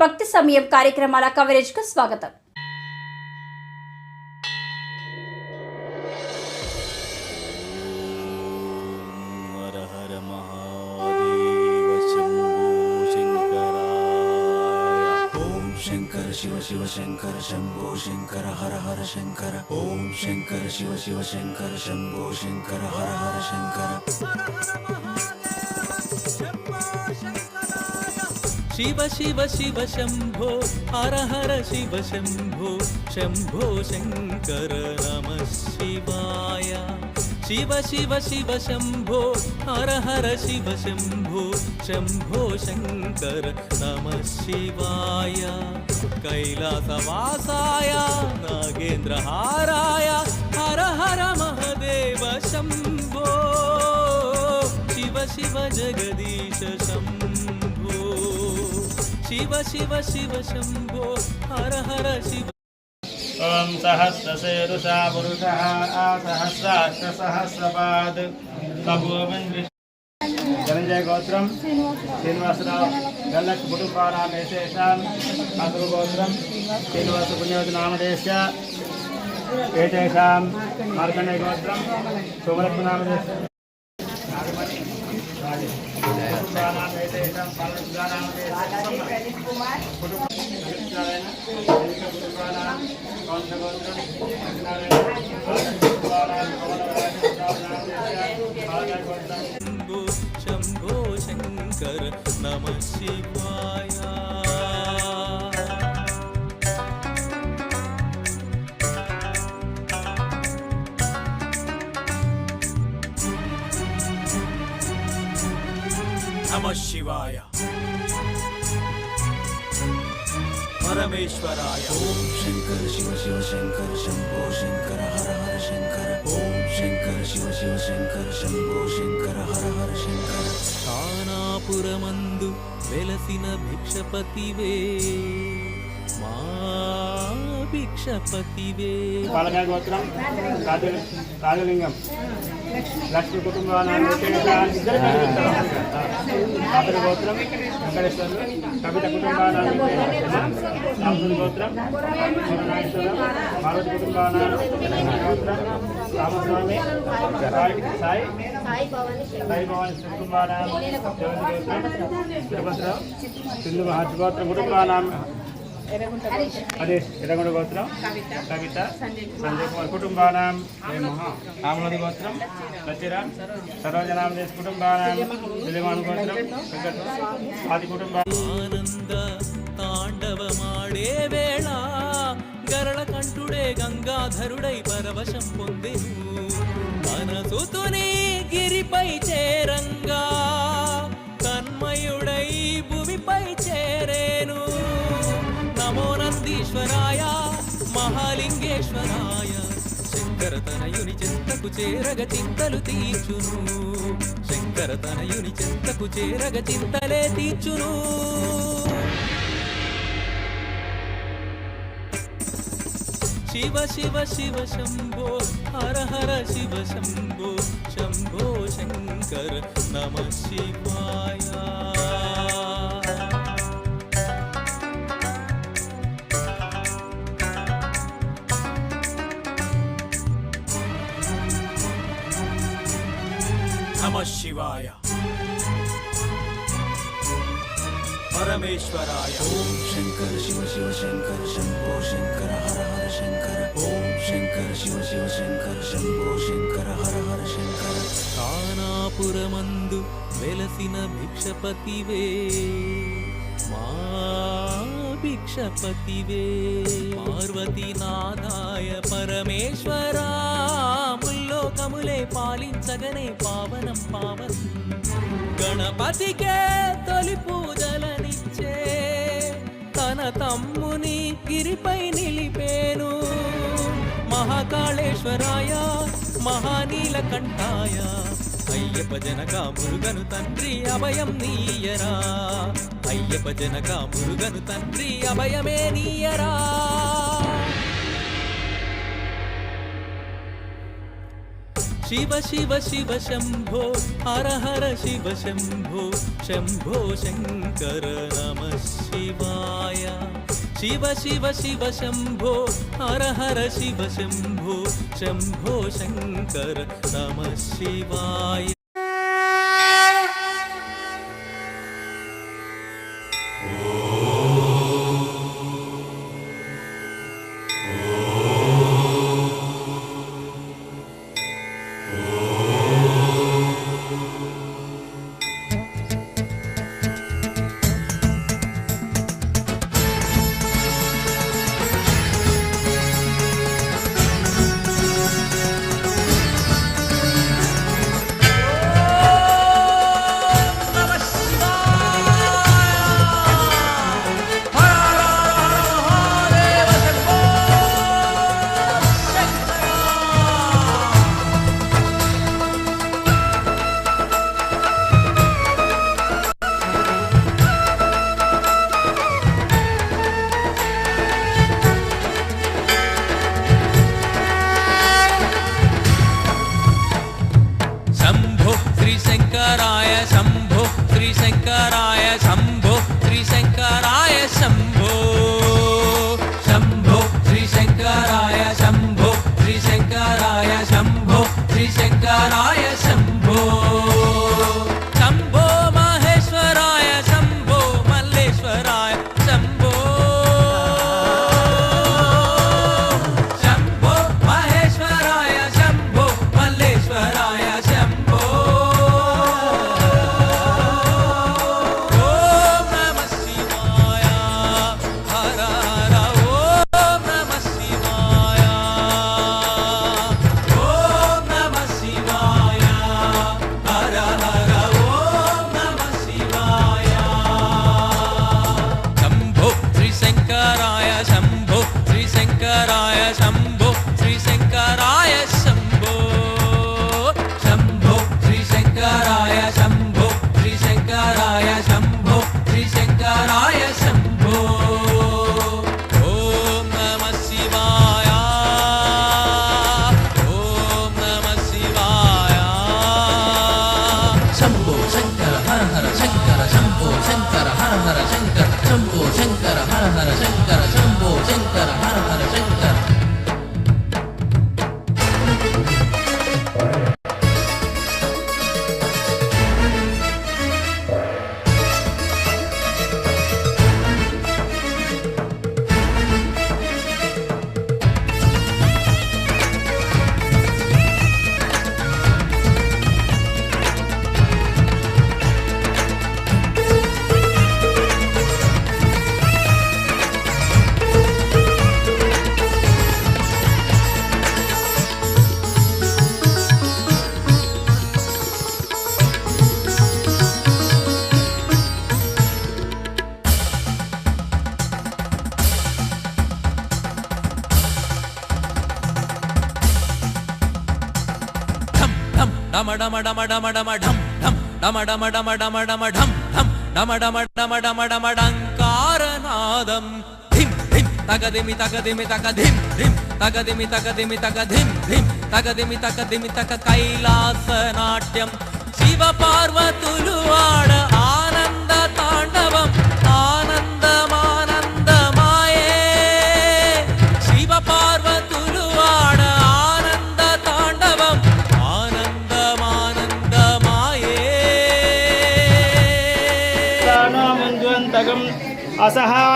భక్తి సమయం కార్యక్రమాల కవరేజ్ కు స్వాగతం హర హర మహాదేవ శంభో శంకరాయ ఓం శంకర శివ శివ శంకర శంభో శంకర హర హర శంకర ఓం శంకర శివ शिव शिव शिव शंभो, हर हर शिव शंभो शंभो शंकर नम शिवाय। शिव शिव शिव शंभो, हर हर शिव शंभो शंभो शंकर नम शिवाय। कैलासवासाय नागेन्द्रहाराय हर हर महदेव शंभो। शिव शिव जगदीश शंभो। शिव शिव शिव शंभो। हर हर शिव। ओम ॐ सहस्रशेरुषा पुरुषः आसहस्राष्टसहस्रपाद् धनञ्जयगोत्रं श्रीनिवासराव गलक गल्लक्पुटुपारामेशेषाम् असुगोत्रं श्रीनिवासपुण्यवतनामदेश एतेषां मार्कण्डयगोत्रं सोमरत्ननामदेश Shambho Shankar నమ శివాయ పరమేశ్వరాయ ఓం శంకర శివ శివ శంకర శంభో శంకర హర హర శంకర ఓం శంకర శివ శివ శంకర శంభో శంకర హర హర శంకర స్థానాపురమందు వెలసిన భిక్షపతివే మా భిక్షపతివే పాలకాయ గోత్రం రాజ రాజలింగం లక్ష్మి కుటుంబాల ఇద్దరు అతని గోత్రం వెంకటేశ్వరులు కవిత కుటుంబానాన్ని రామసుని గోత్రం నాగేశ్వరం పార్వతి కుటుంబానాన్ని గోత్రం రామస్వామి సాయి సాయి సాయి భవాని గోత్రం తిరుపతిరావు సింధు మహర్షి గోత్రం కుటుంబానాన్ని అదే ఎర్రగొండ గోత్రం. కవిత. సంజయ్ కుమార్. కుటుంబానాం. ఆమలది గోత్రం. సత్యరాం సరోజనామ దేశ కుటుంబానాం. విలిమాన్ గోత్రం. ఆది కుటుంబా ఆనంద తాండవమాడే వేళ గరళ కంఠుడే గంగాధరుడై పరవశం పొందెను. మనసుతుని గిరిపై చేరంగా తన్మయుడై భూమిపై చేరేను. నందీశ్వరాయ మహాలింగేశ్వరాయ. శంకర తనయుని చెంతకు చేరగ చింతలు తీర్చును. శంకర తనయుని చెంతకు చేరగ చింతలే తీర్చును. శివ శివ శివ శంభో హర హర శివ శంభో శంభో శంకర నమ శివాయ. నమ శివాయ పరమేశ్వరాయ ఓం శంకర శివ శివ శంకర శంభో శంకర హర హర శంకర ఓం శంకర శివ శివ శంకర శంభో శంకర హర హర శంకర స్థానాపురమందు వెలసిన భిక్షపతివే మా భిక్షపతివే పార్వతీనాథాయ పరమేశ్వరా లోకములే పాలించగనే పావనం పావనం. గణపతికే తొలి పూజలనిచ్చే తన తమ్ముని గిరిపై నిలిపేను. మహాకాళేశ్వరాయ మహానీలకంఠాయ అయ్యప్ప జనక మురుగను తండ్రి అభయం నీయరా. అయ్యప్ప జనక మురుగను తండ్రి అభయమే నీయరా. शिव शिव शिव शंभो, हर हर शिव शंभो शंभो शंकर नम शिवाय। शिव शिव शिव शंभो, हर हर शिव शंभो शंभो शंकर नम शिवाय। శంకరాయ శంభో. டம டம டம டம டம் டம் டம டம டம டம டம டம் டம் டம டம ஆனந்த தாண்டவம் ஆனந்தமா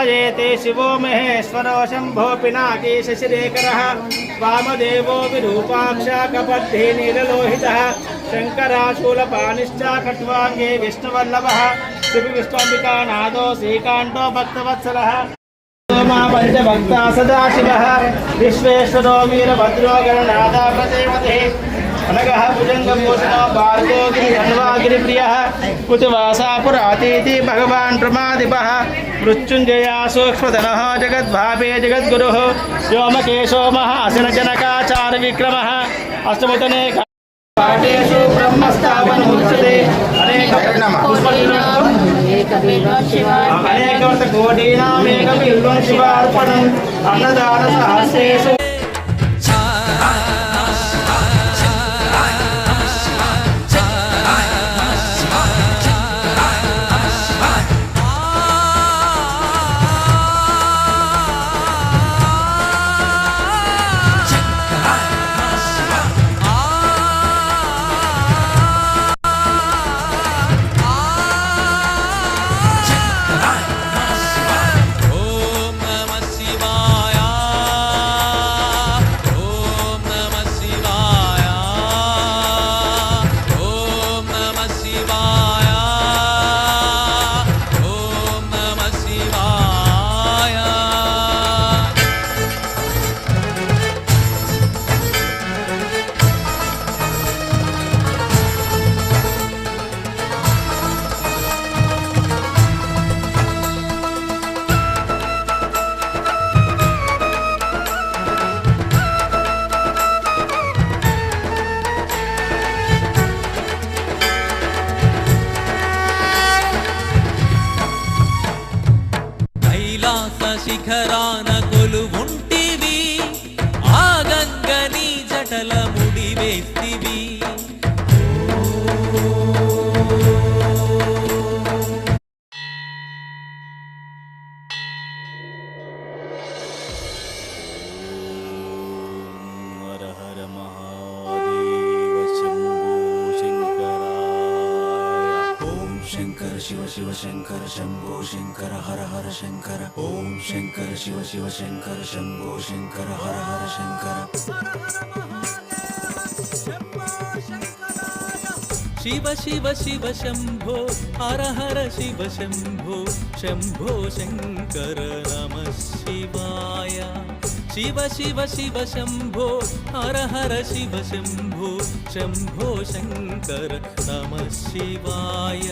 भजेते शिवो महेश्वर शंभो पिनाकेश शिखर वामदेव विरूपाक्षाकबद्धे नीललोहितः, शङ्कराशूलपाणिश्च खट्वाङ्गे विष्णुवल्लभः श्रीविष्णाम्बिकानादो श्रीकाण्डो भक्तवत्सलः। मा पञ्चभक्ता सदाशिवः, विश्वेश्वरो वीरभद्रो गणनादा प्रदेवते। अनगः भुजङ्गभूषणो भार्गो गिरिधन्वागिरिप्रियः कुतवासा भगवान् प्रमादिपः। మృత్యుంజయ సూక్ష్మధన జగద్భాపే జగద్గురు వ్యోమకేశో మహాసనజనకాచార విక్రమ అష్టమతనే అనేక అనేకవత కోటీనామేకం శివార్పణం అన్నదాన సహస్రేషు शिव शिव शंकर शंभो शंकर हर हर शंकर। ओम शंकर शिव शिव शंकर शंभो शंकर हर हर शंकर। शिव शिव शिव शंभो हर हर शिव शंभो। शंभो शंकर नमः शिवाय। शिव शिव शिव शंभो हर हर शिव शंभो। शम्भो शङ्कर नमः शिवाय,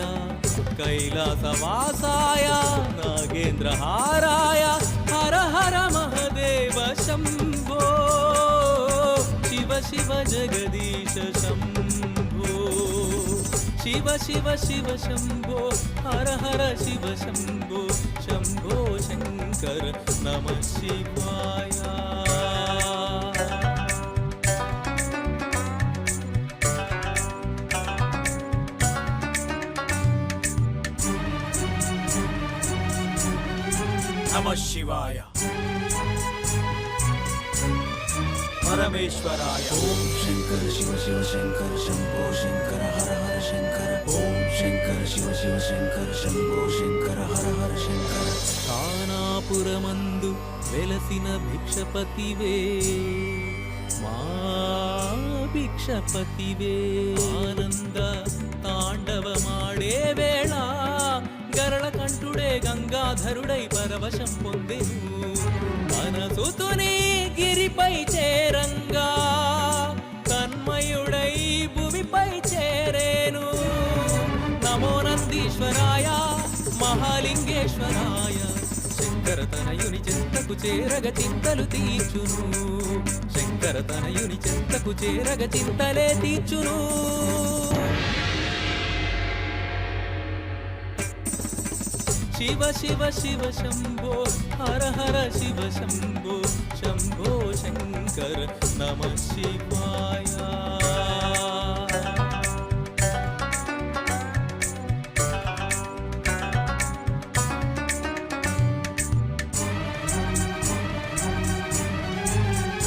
कैलासवासाय, नागेन्द्रहाराय, हर हर महदेव शंभो शिव शिव जगदीश शंभो शिव शिव शिव शंभो हर हर शिव शंभो शम्भो शंकर नमः शिवाय। శివాయ నమ శివాయ పరమేశ్వరాయ ఓం శంకర శివ శివ శంకర శంభో శంకర హర హర శంకర ఓం శంకర శివ శివ శంకర శంభో శంకర హర హర శంకర స్థానాపురమందు వెలసిన భిక్షపతివే మా భిక్షపతివే ఆనంద తాండవమాడే వేళ గరళ కంఠుడే గంగాధరుడై పరవశం పొందెను మనసుతుని గిరిపై చేరంగా తన్మయుడై భూమిపై చేరేను. నమో నందీశ్వరాయ మహాలింగేశ్వరాయ శంకర తనయుని చెంతకు చేరగ చింతలు తీర్చును. శంకర తనయుని చెంతకు చేరగ చింతలే తీర్చును. ಶಿವ ಶಿವ ಶಿವ ಶಂಭೋ ಹರ ಹರ ಶಿವ ಶಂಭೋ ಶಂಭೋ ಶಂಕರ ನಮ ಶಿವಾಯ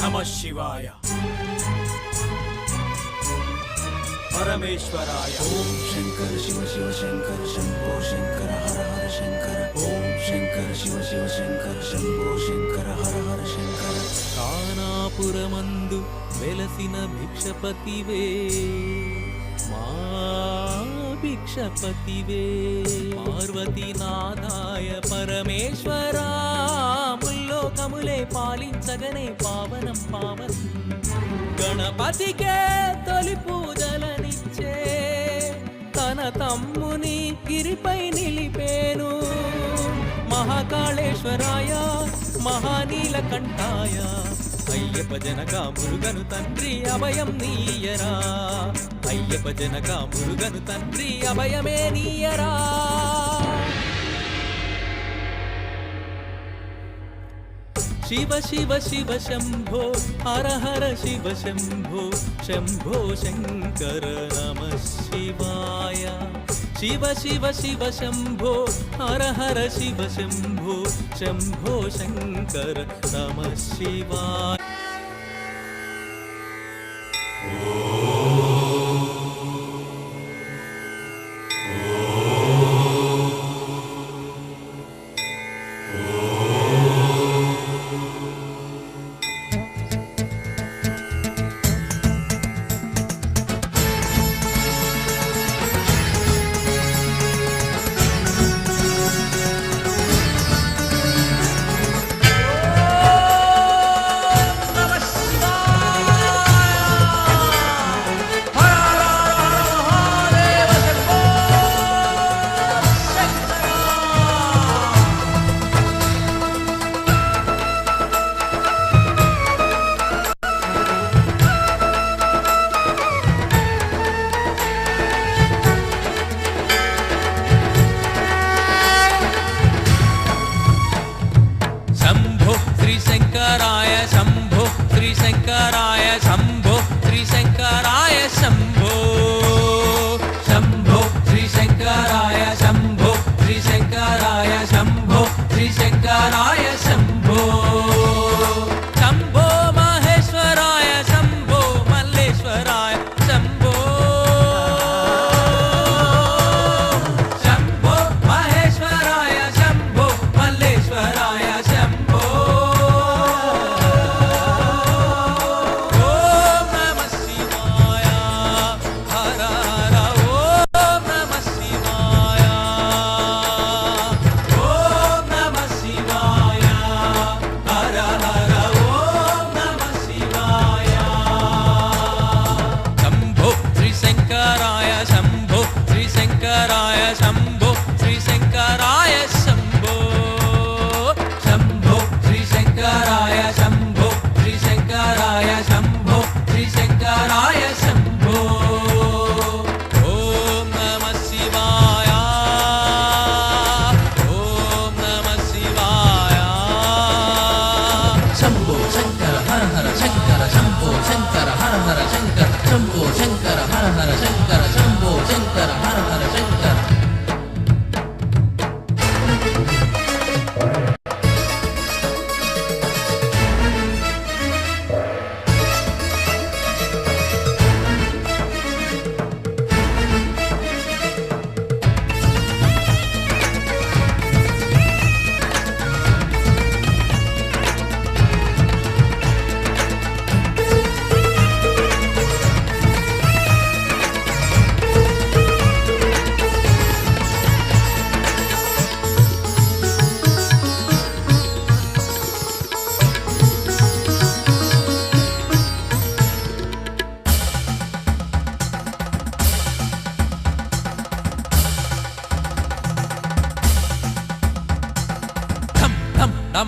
ನಮ ಶಿವಾಯ పరమేశ్వరాయ. ఓం శంకర శివ శివ శంకర శంభో శంకర హర హర శంకర. ఓం శంకర శివ శివ శంకర శంభో శంకర హర హర శంకర. కానాపురమందు వెలసిన భిక్షపతివే. మా భిక్షపతివే. పార్వతీనాథాయ పరమేశ్వరా. ముల్లోకములే పాలించగనే పావనం పావనం. గణపతికే తొలి పూజలనిచ్చే తన తమ్ముని గిరిపై నిలిపేను. మహాకాళేశ్వరాయ మహానీలకంఠాయ అయ్యప్ప జనక మురుగను తండ్రి అభయం నీయరా. అయ్యప్ప జనక మురుగను తండ్రి అభయమే నీయరా. शिव शिव शिव शंभो, हर हर शिव शंभो शंभो शंकर नमः शिवाय। शिव शिव शिव शंभो, हर हर शिव शम्भो शंभो शंकर नमः शिवाय।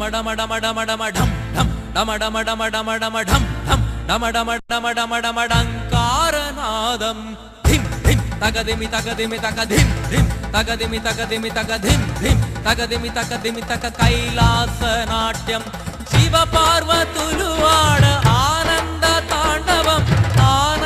டமடமடமடமடமடம் டம் டமடமடமடமடமடம் டம் டமடமடமடமடமடங்காரநாதம் திம் திம் தகதிமி தகதிமி தகதிம் திம் தகதிமி தகதிமி தகதிம் திம் தகதிமி தகதிமி தக கைலாச நாட்டியம் சிவபார்வத்துலுவாட ஆனந்த தாண்டவம் ஆன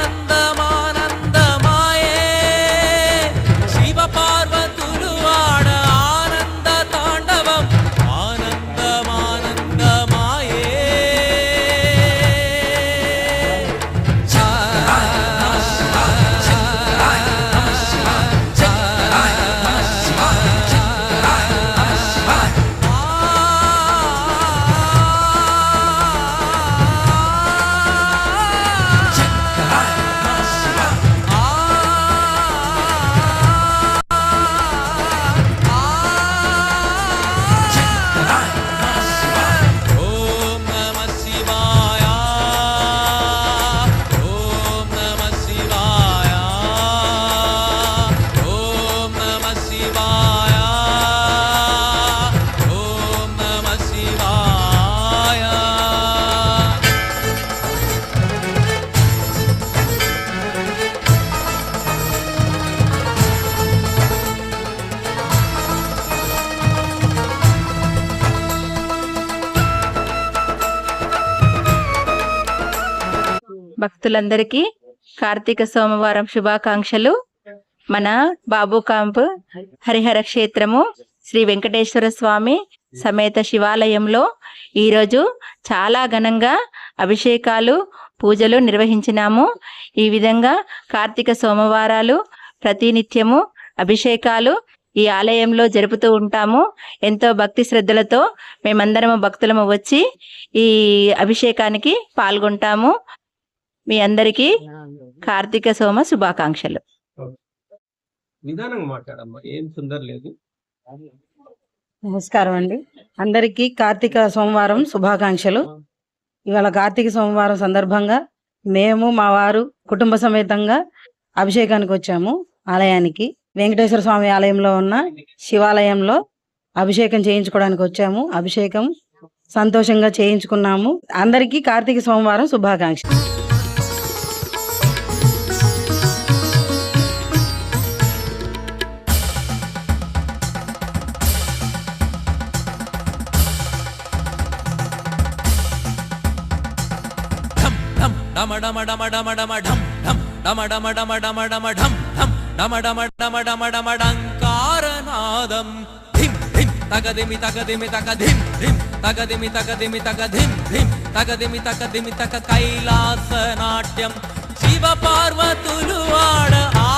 భక్తులందరికీ కార్తీక సోమవారం శుభాకాంక్షలు. మన బాబు కాంప్ హరిహర క్షేత్రము శ్రీ వెంకటేశ్వర స్వామి సమేత శివాలయంలో ఈరోజు చాలా ఘనంగా అభిషేకాలు పూజలు నిర్వహించినాము. ఈ విధంగా కార్తీక సోమవారాలు ప్రతినిత్యము అభిషేకాలు ఈ ఆలయంలో జరుపుతూ ఉంటాము. ఎంతో భక్తి శ్రద్ధలతో మేమందరము భక్తులము వచ్చి ఈ అభిషేకానికి పాల్గొంటాము. మీ అందరికీ కార్తీక సోమ శుభాకాంక్షలు. నిదానంగా మాట్లాడమ్మా ఏం తొందర లేదు. నమస్కారం అండి. అందరికీ కార్తీక సోమవారం శుభాకాంక్షలు. ఇవాళ కార్తీక సోమవారం సందర్భంగా మేము మా వారు కుటుంబ సమేతంగా అభిషేకానికి వచ్చాము ఆలయానికి. వెంకటేశ్వర స్వామి ఆలయంలో ఉన్న శివాలయంలో అభిషేకం చేయించుకోవడానికి వచ్చాము. అభిషేకం సంతోషంగా చేయించుకున్నాము. అందరికీ కార్తీక సోమవారం శుభాకాంక్షలు. డమ డమ డమ డమ డమ ఢం ఢం డమ డమ డమ డమ డమ ఢం ఢం డమ డమ డమ డమ డమ డంకారనాదం ధిం ధిం తగదిమి తగదిమి తగ ధిం ధిం తగదిమి తగదిమి తగ ధిం ధిం తగదిమి తగదిమి తగ కైలాస నాట్యం శివ పార్వతులు ఆడ ఆ